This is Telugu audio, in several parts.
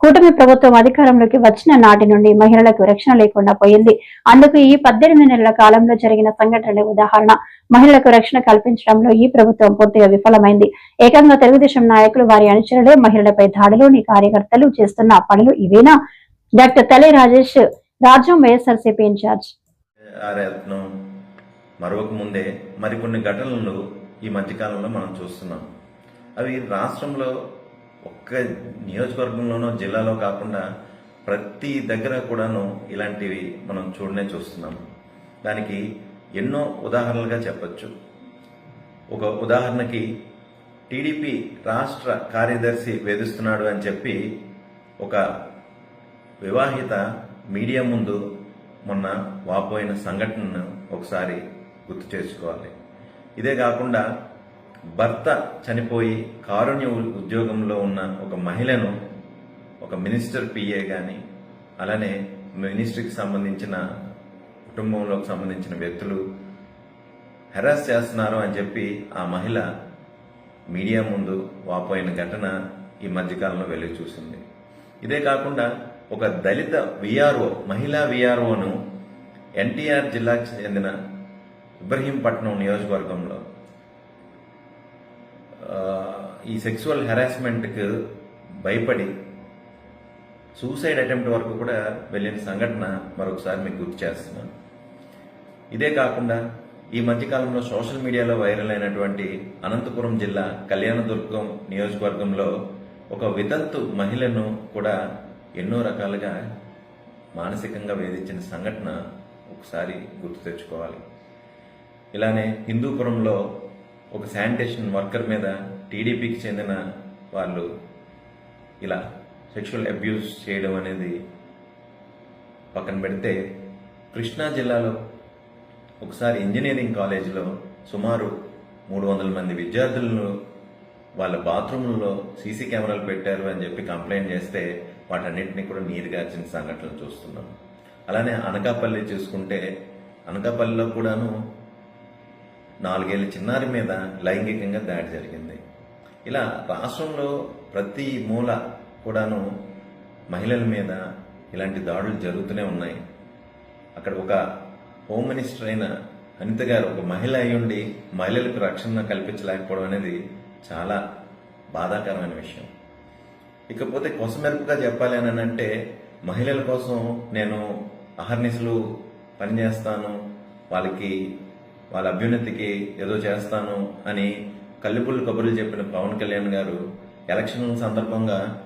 కూటమి ప్రభుత్వం అధికారంలోకి వచ్చిన నాటి నుండి మహిళలకు రక్షణ లేకుండా పోయింది. అందుకు ఈ పద్దెనిమిది నెలల కాలంలో జరిగిన సంఘటనలే ఉదాహరణ. మహిళలకు రక్షణ కల్పించడంలో ఈ ప్రభుత్వం పూర్తిగా విఫలమైంది. ఏకంగా తెలుగుదేశం నాయకులు వారి అనుచరులే మహిళలపై దాడిలోని కార్యకర్తలు చేస్తున్న పనులు ఇవేనా? డాక్టర్ తలే రాజేష్ రాజ్యం వైఎస్ఆర్సీపీ ఇన్ఛార్జ్. మరొక ముందే మరికొన్ని ఘటనలు ఈ మధ్యకాలంలో మనం చూస్తున్నాం. అవి రాష్ట్రంలో ఒక్క నియోజకవర్గంలోనో జిల్లాలో కాకుండా ప్రతి దగ్గర కూడాను ఇలాంటివి మనం చూడనే చూస్తున్నాం. దానికి ఎన్నో ఉదాహరణలుగా చెప్పచ్చు. ఒక ఉదాహరణకి టీడీపీ రాష్ట్ర కార్యదర్శి వేధిస్తున్నాడు అని చెప్పి ఒక వివాహిత మీడియా ముందు మొన్న వాపోయిన సంఘటనను ఒకసారి గుర్తు చేసుకోవాలి. ఇదే కాకుండా భర్త చనిపోయి కారుణ్య ఉద్యోగంలో ఉన్న ఒక మహిళను ఒక మినిస్టర్ పిఏ కానీ అలానే మినిస్ట్రీకి సంబంధించిన కుటుంబంలోకి సంబంధించిన వ్యక్తులు హెరాస్ చేస్తున్నారు అని చెప్పి ఆ మహిళ మీడియా ముందు వాపోయిన ఘటన ఈ మధ్యకాలంలో వెలుగు చూసింది. ఇదే కాకుండా ఒక దళిత విఆర్ఓ మహిళా విఆర్ఓను ఎన్టీఆర్ జిల్లాకు చెందిన ఇబ్రహీంపట్నం నియోజకవర్గంలో ఈ సెక్సువల్ హెరాస్మెంట్కి భయపడి సూసైడ్ అటెంప్ట్ వరకు కూడా వెళ్ళిన సంఘటన మరొకసారి మీకు గుర్తు చేస్తున్నాను. ఇదే కాకుండా ఈ మధ్యకాలంలో సోషల్ మీడియాలో వైరల్ అయినటువంటి అనంతపురం జిల్లా కళ్యాణదుర్గం నియోజకవర్గంలో ఒక వితంతు మహిళను కూడా ఎన్నో రకాలుగా మానసికంగా వేధించిన సంఘటన ఒకసారి గుర్తు తెచ్చుకోవాలి. ఇలానే హిందూపురంలో ఒక శానిటేషన్ వర్కర్ మీద టీడీపీకి చెందిన వాళ్ళు ఇలా సెక్షువల్ అబ్యూస్ చేయడం అనేది పక్కన పెడితే కృష్ణా జిల్లాలో ఒకసారి ఇంజనీరింగ్ కాలేజీలో సుమారు మూడు వందల మంది విద్యార్థులను వాళ్ళ బాత్రూంలలో సీసీ కెమెరాలు పెట్టారు అని చెప్పి కంప్లైంట్ చేస్తే వాటన్నిటిని కూడా నీరుగార్చిన సంఘటనలు చూస్తున్నాం. అలానే అనకాపల్లి చూసుకుంటే అనకాపల్లిలో కూడాను నాలుగేళ్ళ చిన్నారి మీద లైంగికంగా దాడి జరిగింది. ఇలా రాష్ట్రంలో ప్రతి మూల కూడాను మహిళల మీద ఇలాంటి దాడులు జరుగుతూనే ఉన్నాయి. అక్కడ ఒక హోమ్ మినిస్టర్ అయిన అనిత గారు ఒక మహిళ అయ్యుండి మహిళలకు రక్షణ కల్పించలేకపోవడం అనేది చాలా బాధాకరమైన విషయం. ఇకపోతే కొసమెరుపుగా చెప్పాలి అని అంటే మహిళల కోసం నేను అహర్నిశలు పనిచేస్తాను వాళ్ళకి వాళ్ళ అభ్యున్నతికి ఏదో చేస్తాను అని కల్లిపుల్లు కబుర్లు చెప్పిన పవన్ కళ్యాణ్ గారు ఎలక్షన్ సందర్భంగా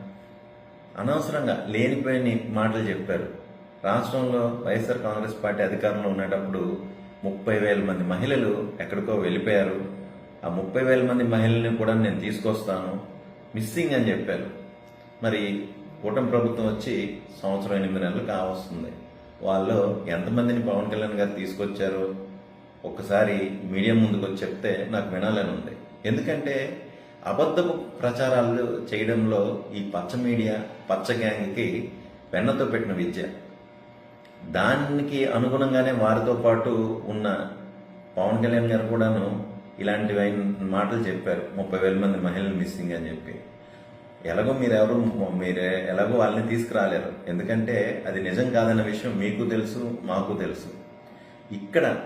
అనవసరంగా లేనిపోయిన మాటలు చెప్పారు. రాష్ట్రంలో వైఎస్ఆర్ కాంగ్రెస్ పార్టీ అధికారంలో ఉండేటప్పుడు ముప్పై వేల మంది మహిళలు ఎక్కడికో వెళ్ళిపోయారు. ఆ ముప్పై వేల మంది మహిళల్ని కూడా నేను తీసుకొస్తాను మిస్సింగ్ అని చెప్పారు. మరి కూటమి ప్రభుత్వం వచ్చి సంవత్సరం ఎనిమిది నెలలు కావస్తుంది. వాళ్ళు ఎంతమందిని పవన్ కళ్యాణ్ గారు తీసుకొచ్చారో? ఒక్కసారి మీడియా ముందుకు వచ్చి చెప్తే నాకు వినాలని ఉంది. ఎందుకంటే అబద్ధపు ప్రచారాలు చేయడంలో ఈ పచ్చ మీడియా పచ్చ గ్యాంగ్కి వెన్నతో పెట్టిన విద్య. దానికి అనుగుణంగానే వారితో పాటు ఉన్న పవన్ కళ్యాణ్ గారు కూడాను ఇలాంటివి అయిన మాటలు చెప్పారు. ముప్పై వేల మంది మహిళలు మిస్సింగ్ అని చెప్పి. ఎలాగో మీరెవరు మీరే ఎలాగో వాళ్ళని తీసుకురాలేరు. ఎందుకంటే అది నిజం కాదన్న విషయం మీకు తెలుసు మాకు తెలుసు. ఇక్కడ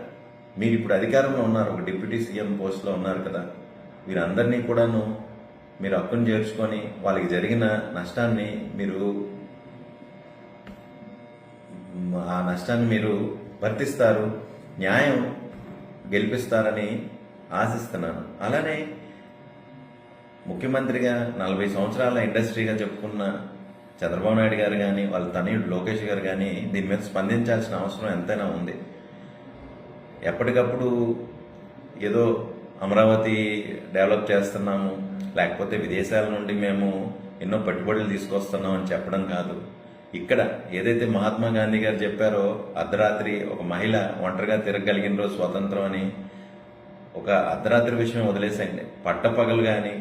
మీరు ఇప్పుడు అధికారంలో ఉన్నారు ఒక డిప్యూటీ సీఎం పోస్ట్లో ఉన్నారు కదా. వీరందరినీ కూడాను మీరు హక్కును చేర్చుకొని వాళ్ళకి జరిగిన నష్టాన్ని మీరు ఆ నష్టాన్ని మీరు వర్తిస్తారు న్యాయం గెలిపిస్తారని ఆశిస్తున్నాను. అలానే ముఖ్యమంత్రిగా నలభై సంవత్సరాల ఇండస్ట్రీగా చెప్పుకున్న చంద్రబాబు నాయుడు గారు కానీ వాళ్ళ తనయుడు లోకేష్ గారు కానీ దీని మీద స్పందించాల్సిన అవసరం ఎంతైనా ఉంది. ఎప్పటికప్పుడు ఏదో అమరావతి డెవలప్ చేస్తున్నాము లేకపోతే విదేశాల నుండి మేము ఎన్నో పెట్టుబడులు తీసుకొస్తున్నాం అని చెప్పడం కాదు. ఇక్కడ ఏదైతే మహాత్మా గాంధీ గారు చెప్పారో అర్ధరాత్రి ఒక మహిళ ఒంటరిగా తిరగలిగిన రోజు స్వతంత్రం అని ఒక అర్ధరాత్రి విషయం వదిలేసండి పట్టపగలు కానీ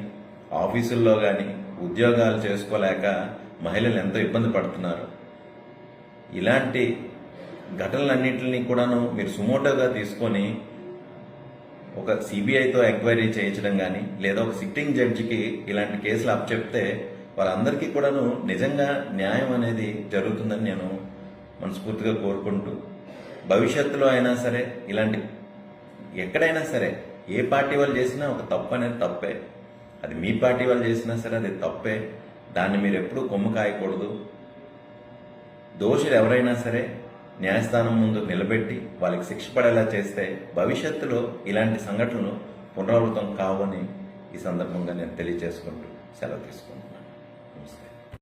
ఆఫీసుల్లో కానీ ఉద్యోగాలు చేసుకోలేక మహిళలు ఎంతో ఇబ్బంది పడుతున్నారు. ఇలాంటి ఘటనలన్నింటినీ కూడాను మీరు సుమోటోగా తీసుకొని ఒక సిబిఐతో ఎంక్వైరీ చేయించడం కానీ లేదా ఒక సిట్టింగ్ జడ్జికి ఇలాంటి కేసులు అప్పచెప్తే వారందరికీ కూడాను నిజంగా న్యాయం అనేది జరుగుతుందని నేను మనస్ఫూర్తిగా కోరుకుంటూ భవిష్యత్తులో అయినా సరే ఇలాంటి ఎక్కడైనా సరే ఏ పార్టీ వాళ్ళు చేసినా ఒక తప్పు అనేది తప్పే. అది మీ పార్టీ వాళ్ళు చేసినా సరే అది తప్పే. దాన్ని మీరు ఎప్పుడూ కొమ్ము కాయకూడదు. దోషులు ఎవరైనా సరే న్యాయస్థానం ముందు నిలబెట్టి వాళ్ళకి శిక్ష పడేలా చేస్తే భవిష్యత్తులో ఇలాంటి సంఘటనలు పునరావృతం కావని ఈ సందర్భంగా నేను తెలియజేసుకుంటూ సెలవు తీసుకుంటాను